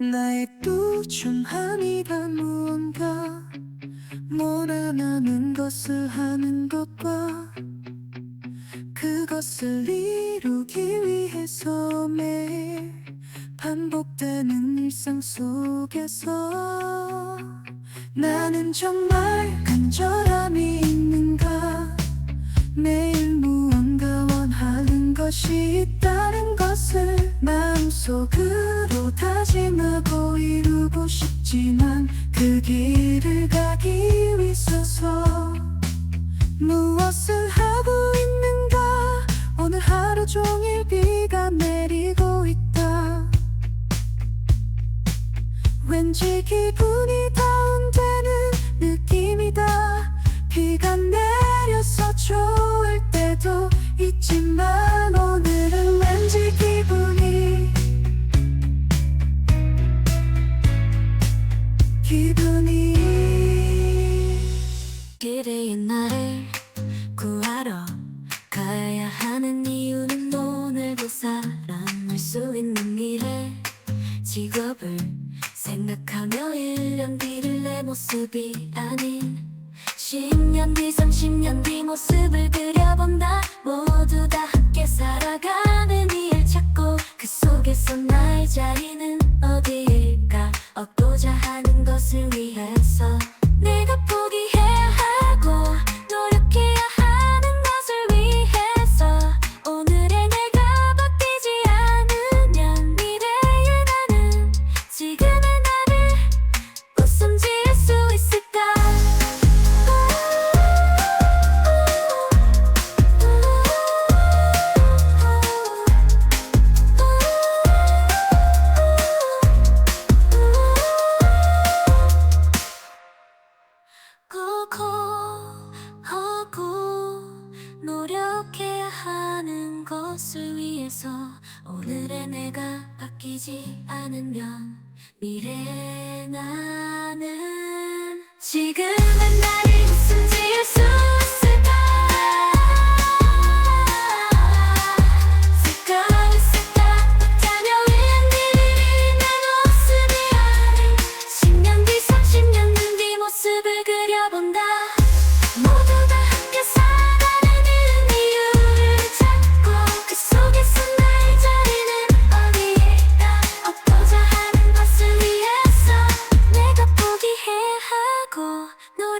나의 꾸준함이란 무언가 몰아나는 것을 하는 것과 그것을 이루기 위해서 매일 반복되는 일상 속에서 나는 정말 간절함이 있는가? 매일 무언가 원하는 것이 있다는 것 을 마음속으로 다짐하고 이루고 싶지만 그 길을 가기 위해서 무엇을 하고 있는가? 오늘 하루 종일 비가 내리고 있다. 왠지 기분이 다운되는 느낌이다. 비가 내려서 좋을 때도 있지만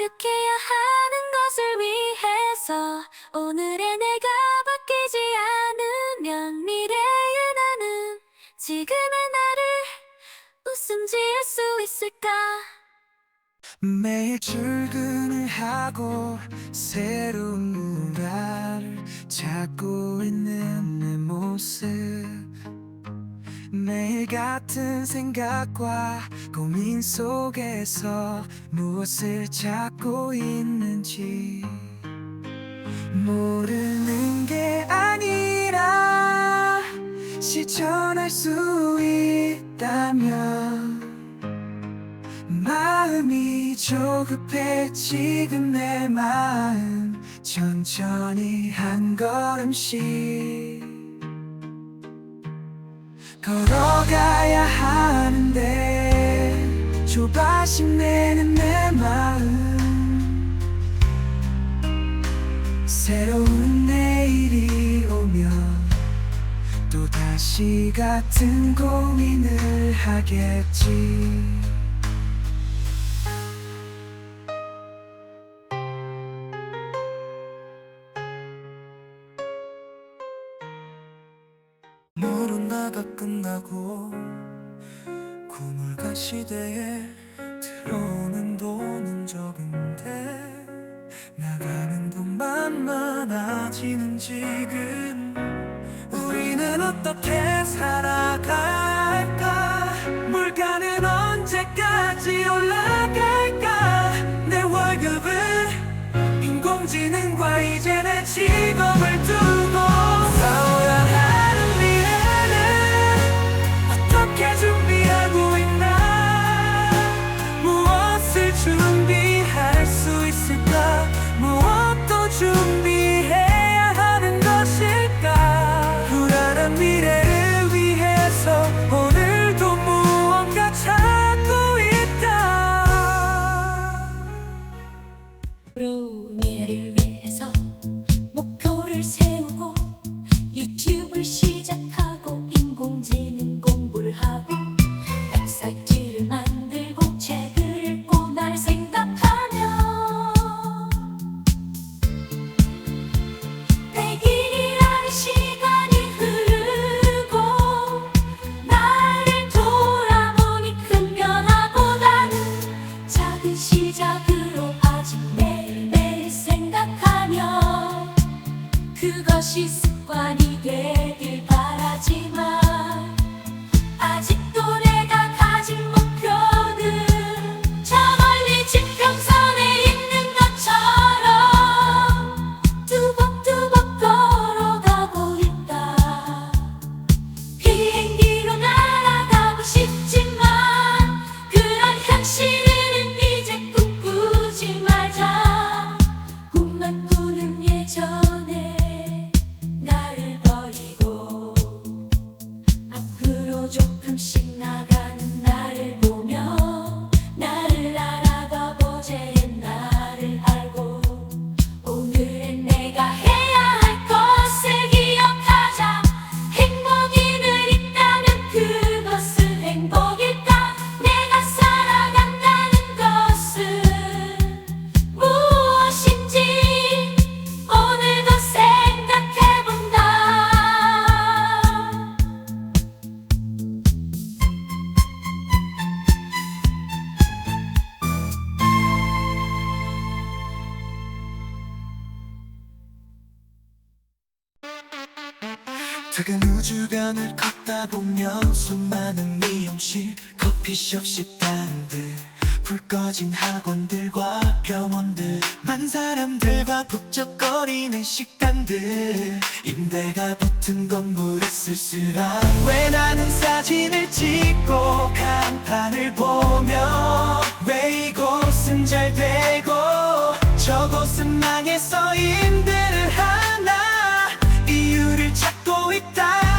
노력해야 하는 것을 위해서 오늘의 내가 바뀌지 않으면 미래의 나는 지금의 나를 웃음 지을 수 있을까? 매일 출근을 하고 새로운 무언가를 찾고 있는 내 모습 매일 같은 생각과 고민 속에서 무엇을 찾고 있는지 모르는 게 아니라 실천할 수 있다면 마음이 조급해 지금 내 마음 천천히 한 걸음씩 걸어가야 하는데 조바심 내는 내 마음. 새로운 내일이 오면 또 다시 같은 고민을 하겠지 그것이 습관이 되길 바라지만 수많은 미용실, 커피숍, 식당들 불 꺼진 학원들과 병원들 만 사람들과 북적거리는 식당들. 임대가 붙은 건물에 쓸쓸한 왜 나는 사진을 찍고 간판을 보며 왜 이곳은 잘 되고 저곳은 망해서 임대를 하나. 이유를 찾고 있다.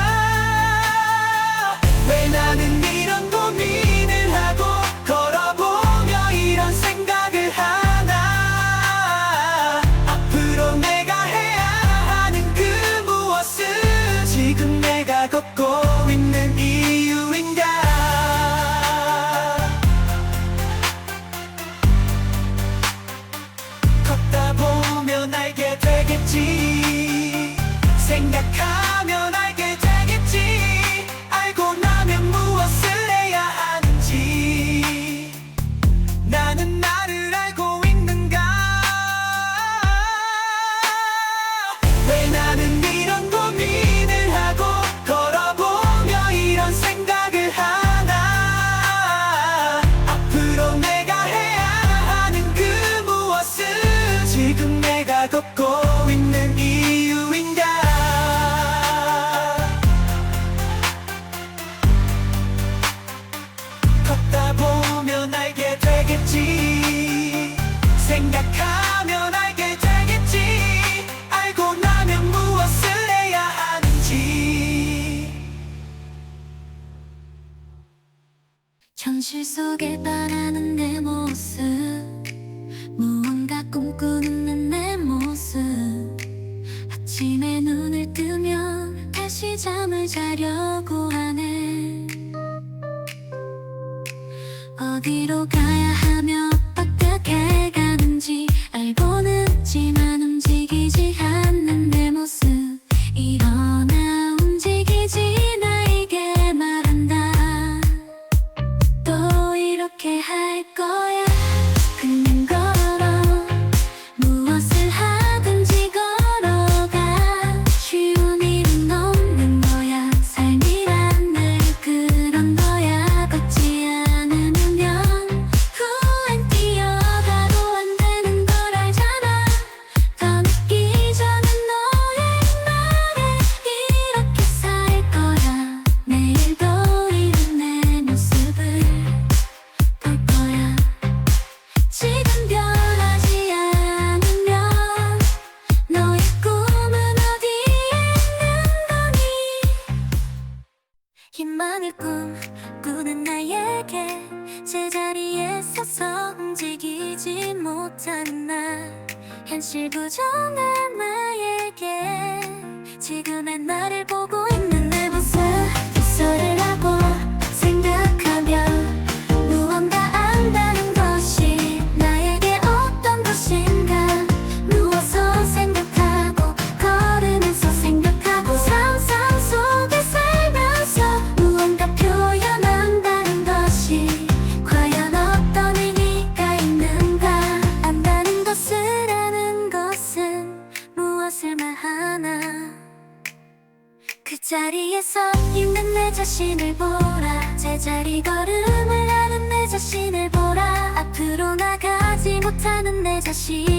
優しい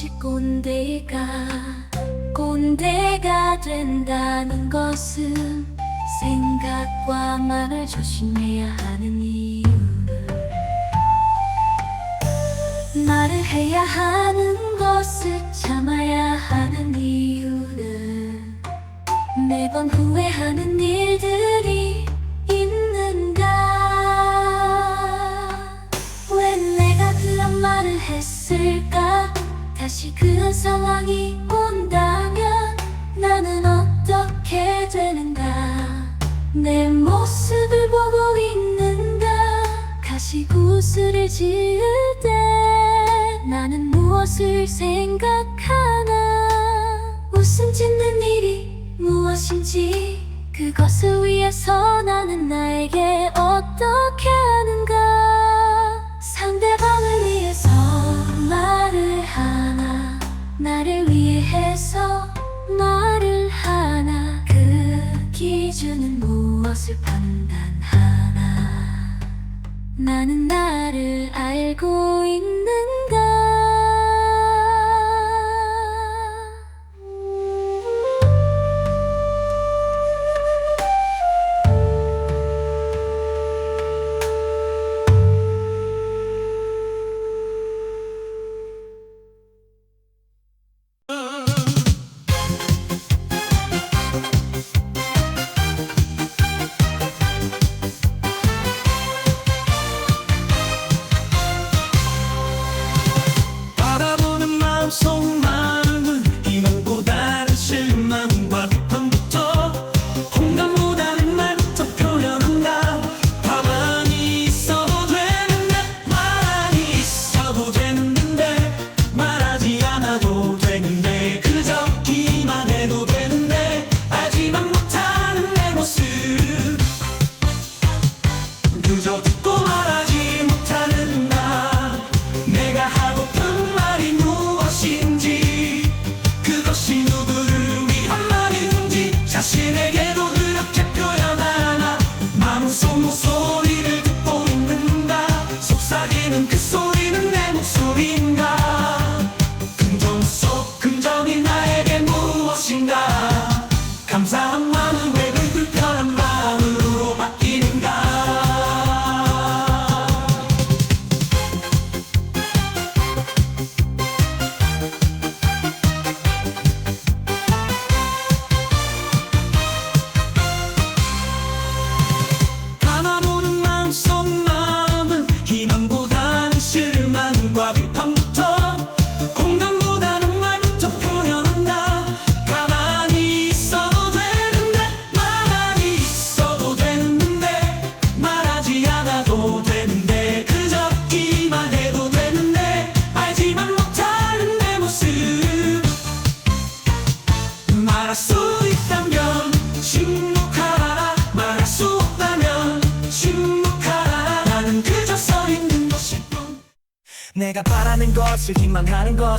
무엇이 꼰대가 꼰대가 된다는 것은 생각과 말을 조심해야 하는 이유를 말을 해야 하는 것을 참아야 하는 이유는 매번 후회하는 일들 그런 상황이 온다면 나는 어떻게 되는가? 내 모습을 보고 있는가? 가시구슬을 지을 때 나는 무엇을 생각하나? 웃음 짓는 일이 무엇인지 그것을 위해서 나는 나에게 어떻게 하는가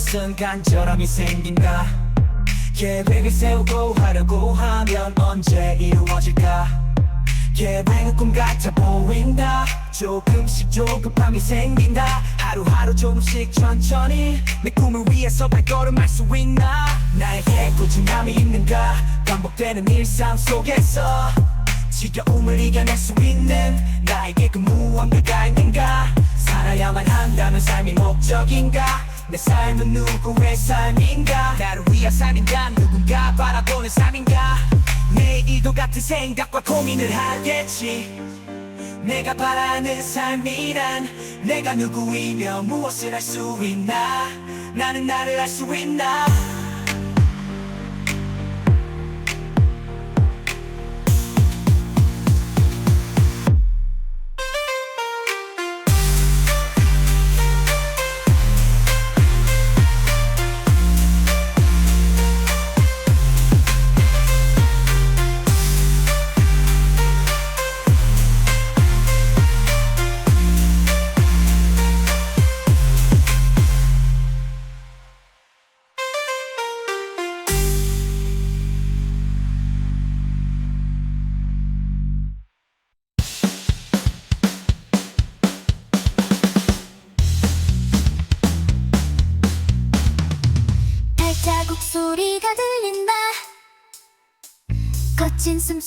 것은 간절함이 생긴다. 계획을 세우고 하려고 하면 언제 이루어질까? 계획은 꿈 같아 보인다. 조금씩 조급함이 생긴다. 하루하루 조금씩 천천히 내 꿈을 위해서 발걸음할 수 있나? 나에게 꾸준함이 있는가? 반복되는 일상 속에서 지겨움을 이겨낼 수 있는 나에게 그 무언가가 있는가? 살아야만 한다는 삶이 목적인가 내 삶은 누구의 삶인가? 나를 위한 삶인가? 누군가 바라보는 삶인가? 내일도 같은 생각과 고민을 하겠지. 내가 바라는 삶이란 내가 누구이며 무엇을 할 수 있나? 나는 나를 알 수 있나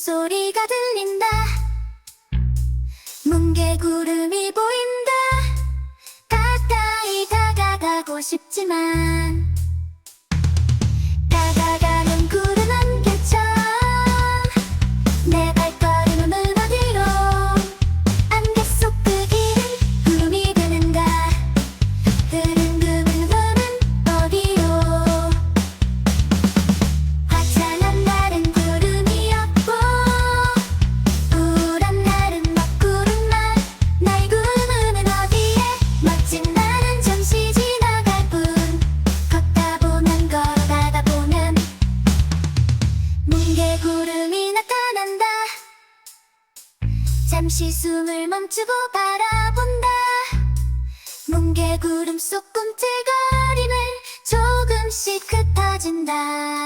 소리가 들린다. 뭉게구름이 보인다. 가까이 다가가고 싶지만 멈추고 바라본다. 뭉게구름 속 꿈틀거림을 조금씩 흩어진다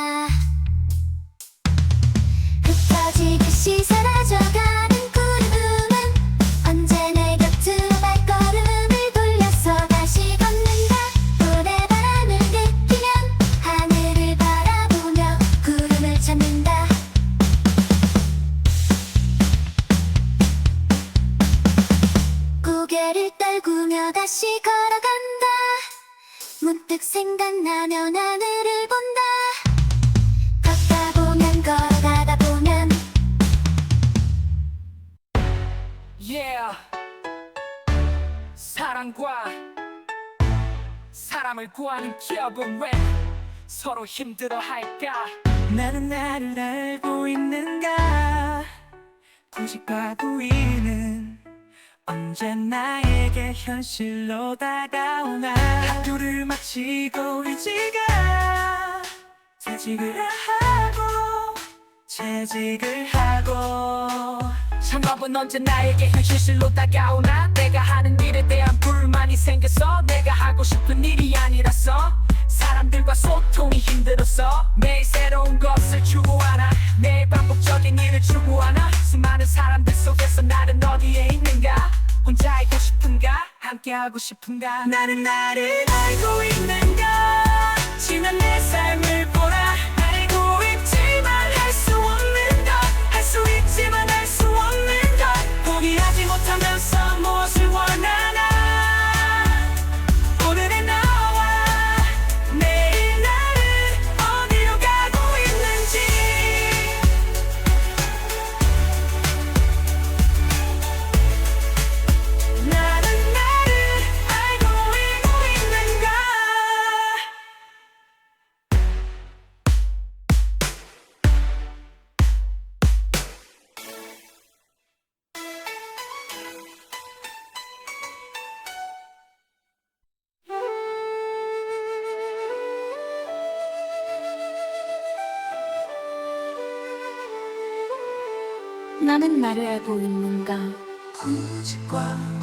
걸어간다. 문득 생각나면 하늘을 본다. 걷다 보면 걸어가다 보면. Yeah. 사랑과 사람을 구하는 기업은 왜 서로 힘들어 할까? 나는 나를 알고 있는가? 구직과 구이는 언제 나에게 현실로 다가오나? 학교를 마치고 이제가 재직을 하고 재직을 하고. 창업은 언제 나에게 현실로 다가오나? 내가 하는 일에 대한 불만이 생겨서 내가 하고 싶은 일이 아니라서. 사람들과 소통이 힘들어서 매일 새로운 것을 추구하나? 매일 반복적인 일을 추구하나? 수많은 사람들 속에서 나는 어디에 있는가 혼자 있고 싶은가? 함께 하고 싶은가? 나는 나를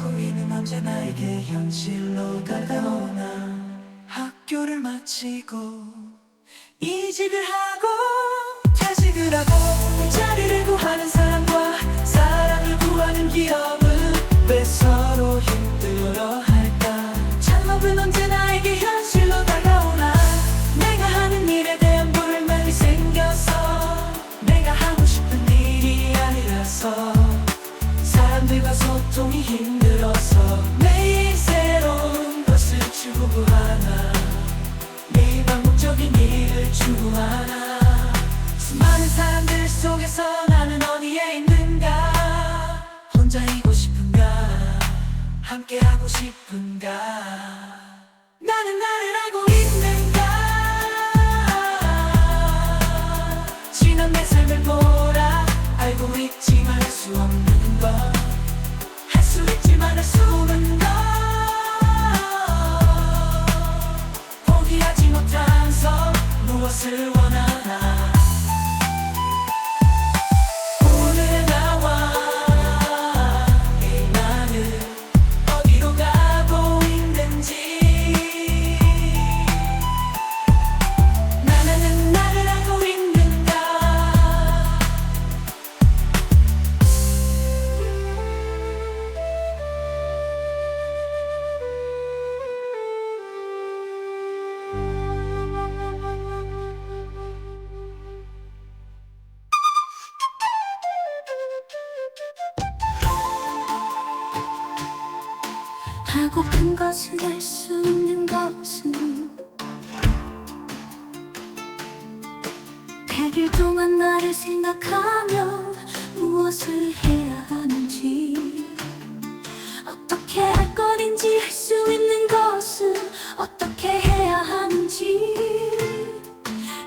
고민은 언제 나에게 현실로 다가오나. 학교를 마치고 이직을 하고 퇴직을 하고 자리를 구하는 사람과 사람을 구하는 기업은 왜 서로 힘들어 할까? 창업은 언제 일을 추구하나. 수많은 사람들 속에서 나는 어디에 있는가? 혼자이고 싶은가? 함께하고 싶은가? 나는 나를 알고 있는가? 지난 내 삶을 보라 100일 동안 나를 생각하며 무엇을 해야 하는지 어떻게 할 것인지 할 수 있는 것은 어떻게 해야 하는지.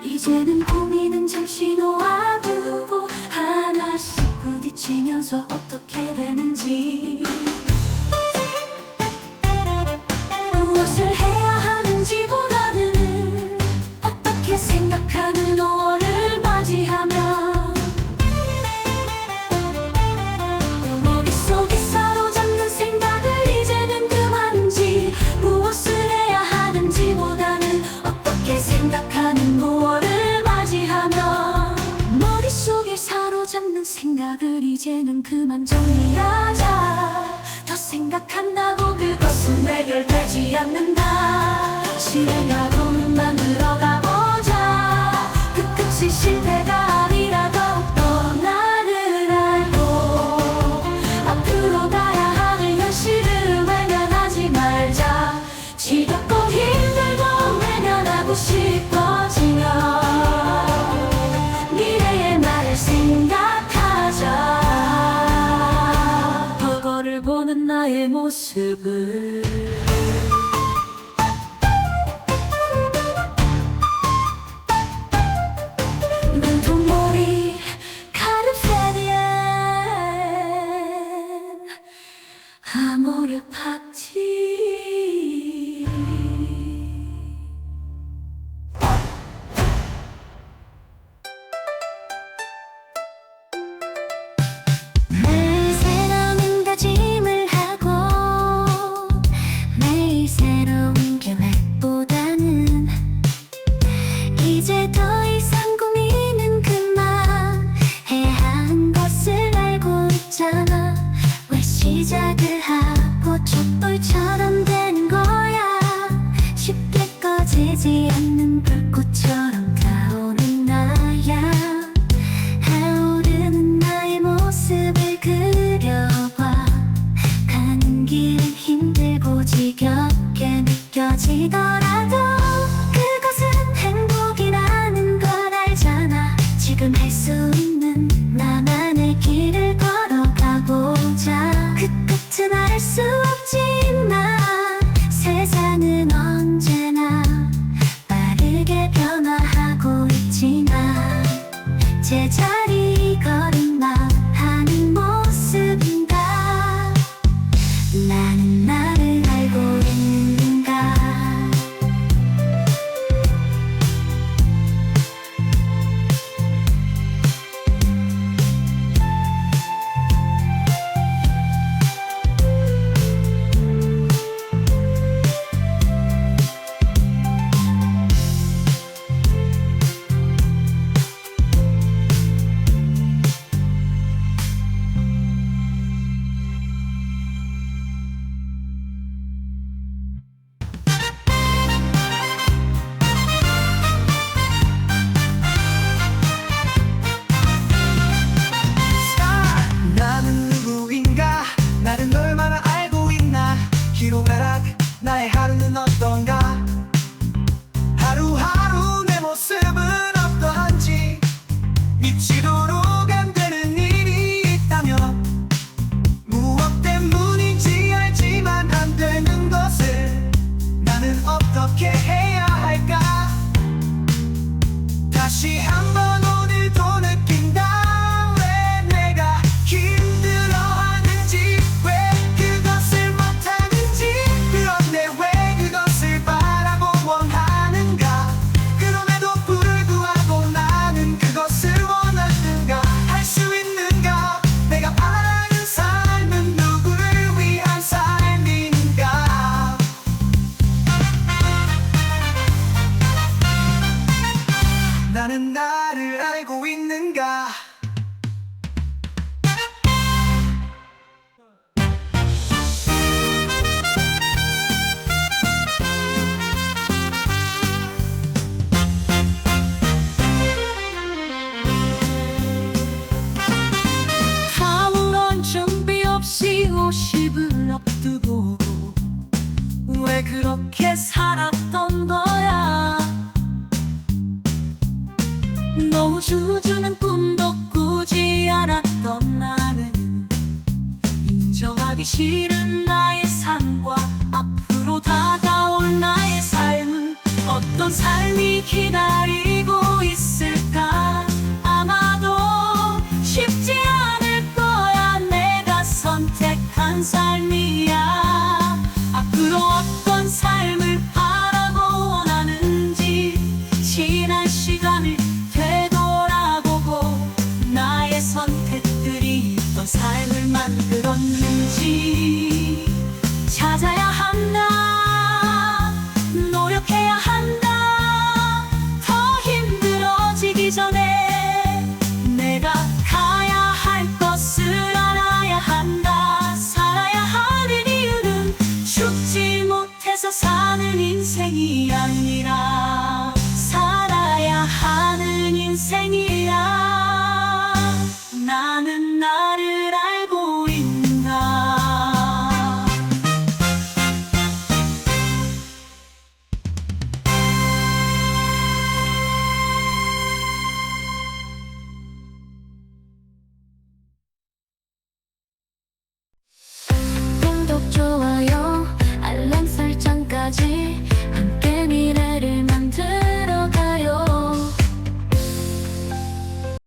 이제는 고민은 잠시 놓아두고 하나씩 부딪히면서 어떻게 되는지. しながら曾经